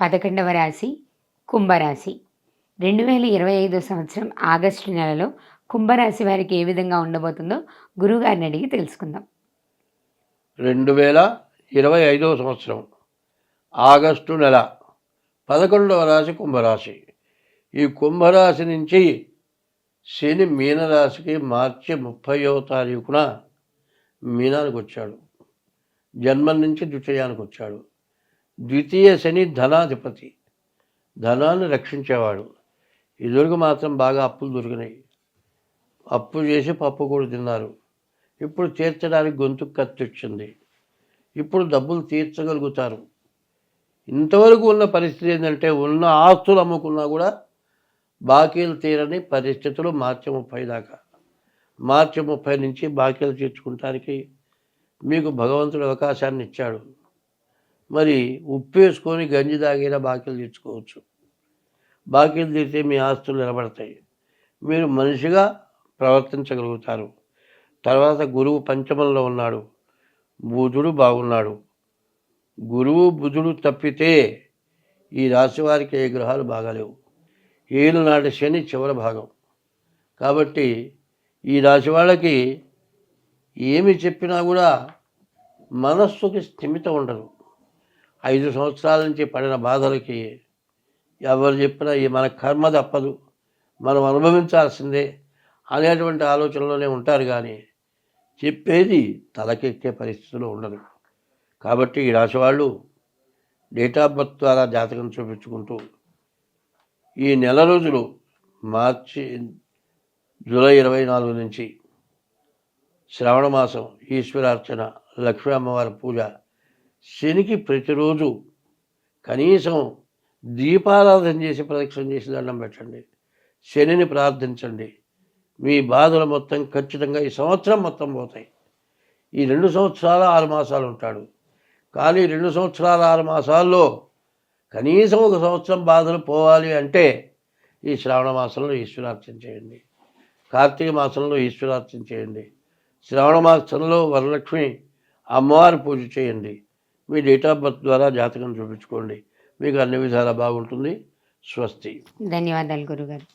పదకొండవ రాశి కుంభరాశి. రెండు వేల ఇరవై ఐదో సంవత్సరం ఆగస్టు నెలలో కుంభరాశి వారికి ఏ విధంగా ఉండబోతుందో గురువుగారిని అడిగి తెలుసుకుందాం. రెండు వేల ఇరవై ఐదవ సంవత్సరం ఆగస్టు నెల పదకొండవ రాశి కుంభరాశి. ఈ కుంభరాశి నుంచి శని మీనరాశికి మార్చి ముప్పైవ తారీఖున మీనానికి వచ్చాడు. జన్మం నుంచి ద్వితీయానికి వచ్చాడు. ద్వితీయ శని ధనాధిపతి. ధనాన్ని రక్షించేవాడు. ఇదివరకు మాత్రం బాగా అప్పులు దొరికినాయి. అప్పు చేసి పప్పు కూడా తిన్నారు. ఇప్పుడు తీర్చడానికి గొంతుకు కత్తి వచ్చింది ఇప్పుడు డబ్బులు తీర్చగలుగుతారు. ఇంతవరకు ఉన్న పరిస్థితి ఏంటంటే ఉన్న ఆస్తులు అమ్ముకున్నా కూడా బాకీలు తీరని పరిస్థితులు మార్చి ముప్పై దాకా. మార్చి ముప్పై నుంచి బాకీలు తీర్చుకుంటానికి మీకు భగవంతుడు అవకాశాన్ని ఇచ్చాడు. మరి ఉప్పు వేసుకొని గంజి తాగిన బాకీలు తీర్చుకోవచ్చు. బాకీలు తీరితే మీ ఆస్తులు నిలబడతాయి. మీరు మనిషిగా ప్రవర్తించగలుగుతారు. తర్వాత గురువు పంచమంలో ఉన్నాడు. బుధుడు బాగున్నాడు. గురువు బుధుడు తప్పితే ఈ రాశి వారికి ఏ గ్రహాలు బాగాలేవు. ఏళ్ళు నాటి శని చివరి భాగం. కాబట్టి ఈ రాశి వాళ్ళకి ఏమి చెప్పినా కూడా మనస్సుకి స్థిమిత ఉండదు. ఐదు సంవత్సరాల నుంచి పడిన బాధలకి ఎవరు చెప్పినా ఈ మన కర్మ తప్పదు. మనం అనుభవించాల్సిందే అనేటువంటి ఆలోచనలోనే ఉంటారు కానీ చెప్పేది తలకెక్కే పరిస్థితిలో ఉండదు కాబట్టి ఈ రాశి వాళ్ళు డేట్ ఆఫ్ బర్త్ ద్వారా జాతకం చూపించుకుంటూ ఈ నెల రోజులు మార్చి జూలై ఇరవై నాలుగు నుంచి శ్రావణ మాసం ఈశ్వరార్చన లక్ష్మీ అమ్మవారి పూజ శనికి ప్రతిరోజు కనీసం దీపారాధన చేసి ప్రదక్షిణ చేసి దండం పెట్టండి. శనిని ప్రార్థించండి. మీ బాధలు మొత్తం ఖచ్చితంగా ఈ సంవత్సరం మొత్తం పోతాయి. ఈ రెండు సంవత్సరాల ఆరు మాసాలు ఉంటాడు. కానీ రెండు సంవత్సరాల ఆరు మాసాల్లో కనీసం ఒక సంవత్సరం బాధలు పోవాలి అంటే ఈ శ్రావణ మాసంలో ఈశ్వరార్చన చేయండి. కార్తీక మాసంలో ఈశ్వరార్చన చేయండి. శ్రావణ మాసంలో వరలక్ష్మి అమ్మవారి పూజ చేయండి. మీ డేట్ ఆఫ్ బర్త్ ద్వారా జాతకం చూపించుకోండి. మీకు అన్ని విధాలా బాగుంటుంది. స్వస్తి. ధన్యవాదాలు గురుగారు.